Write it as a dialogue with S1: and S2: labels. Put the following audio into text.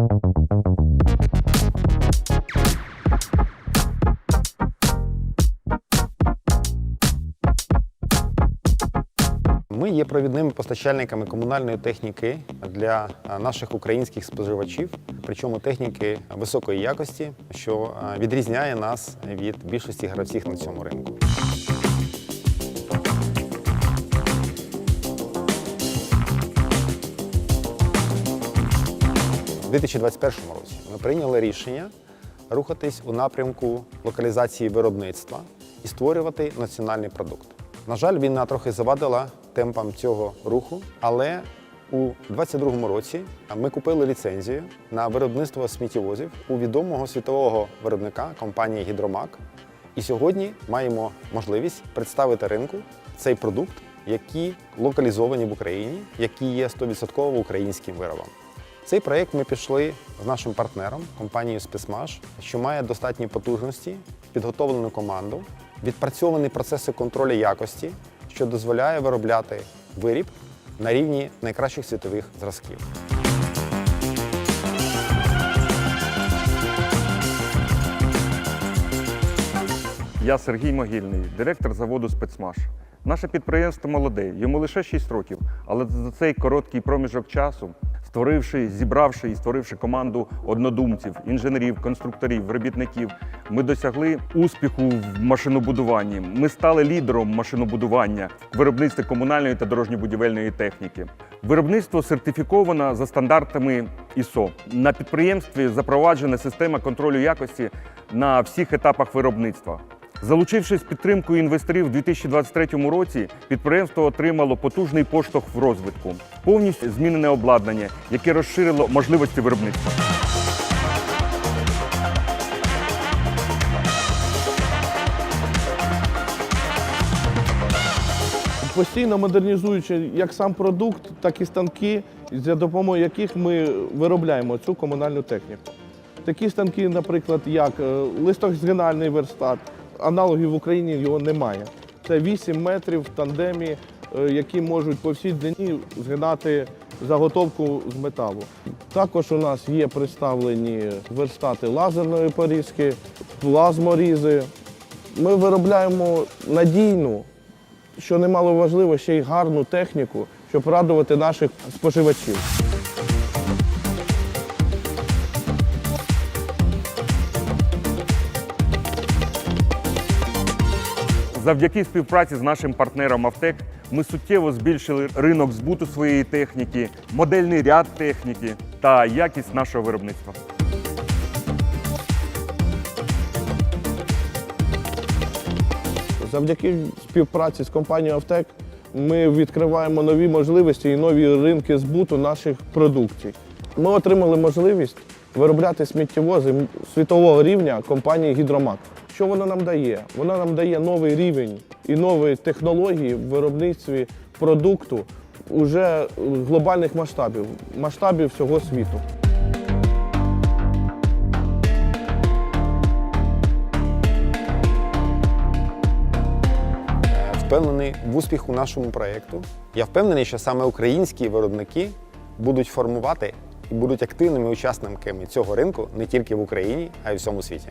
S1: Ми є провідними постачальниками комунальної техніки для наших українських споживачів, причому техніки високої якості, що відрізняє нас від більшості гравців на цьому ринку. У 2021 році ми прийняли рішення рухатись у напрямку локалізації виробництва і створювати національний продукт. На жаль, війна трохи завадила темпам цього руху, але у 2022 році ми купили ліцензію на виробництво сміттєвозів у відомого світового виробника компанії Гідромак. І сьогодні маємо можливість представити ринку цей продукт, які локалізовані в Україні, які є 100% українським виробом. Цей проєкт ми пішли з нашим партнером, компанією Спецмаш, що має достатні потужності, підготовлену команду, відпрацьовані процеси контролю якості, що дозволяє виробляти виріб на рівні найкращих світових зразків.
S2: Я Сергій Могильний, директор заводу Спецмаш. Наше підприємство молоде, йому лише 6 років, але за цей короткий проміжок часу, створивши, зібравши і створивши команду однодумців, інженерів, конструкторів, робітників, ми досягли успіху в машинобудуванні. Ми стали лідером машинобудування в виробництві комунальної та дорожньо-будівельної техніки. Виробництво сертифіковано за стандартами ISO. На підприємстві запроваджена система контролю якості на всіх етапах виробництва. Залучившись підтримкою інвесторів у 2023 році, підприємство отримало потужний поштовх в розвитку, повністю змінене обладнання, яке розширило можливості виробництва.
S3: постійно модернізуючи як сам продукт, так і станки, за допомогою яких ми виробляємо цю комунальну техніку. Такі станки, наприклад, як е, листозгинальний верстат, аналогів в Україні його немає. Це 8 метрів в тандемі, е, які можуть по всій длині згинати заготовку з металу. Також у нас є представлені верстати лазерної порізки, плазморізи. Ми виробляємо надійну що немало важливо, ще й гарну техніку, щоб радувати наших споживачів.
S2: Завдяки співпраці з нашим партнером Автек ми суттєво збільшили ринок збуту своєї техніки, модельний ряд техніки та якість нашого виробництва.
S3: Завдяки співпраці з компанією Автек ми відкриваємо нові можливості і нові ринки збуту наших продукцій. Ми отримали можливість виробляти сміттєвози світового рівня компанії Гідромак. Що вона нам дає? Вона нам дає новий рівень і нові технології в виробництві продукту уже глобальних масштабів, масштабів всього світу.
S1: Впевнений в успіху нашому проєкту. Я впевнений, що саме українські виробники будуть формувати і будуть активними учасниками цього ринку не тільки в Україні, а й в всьому світі.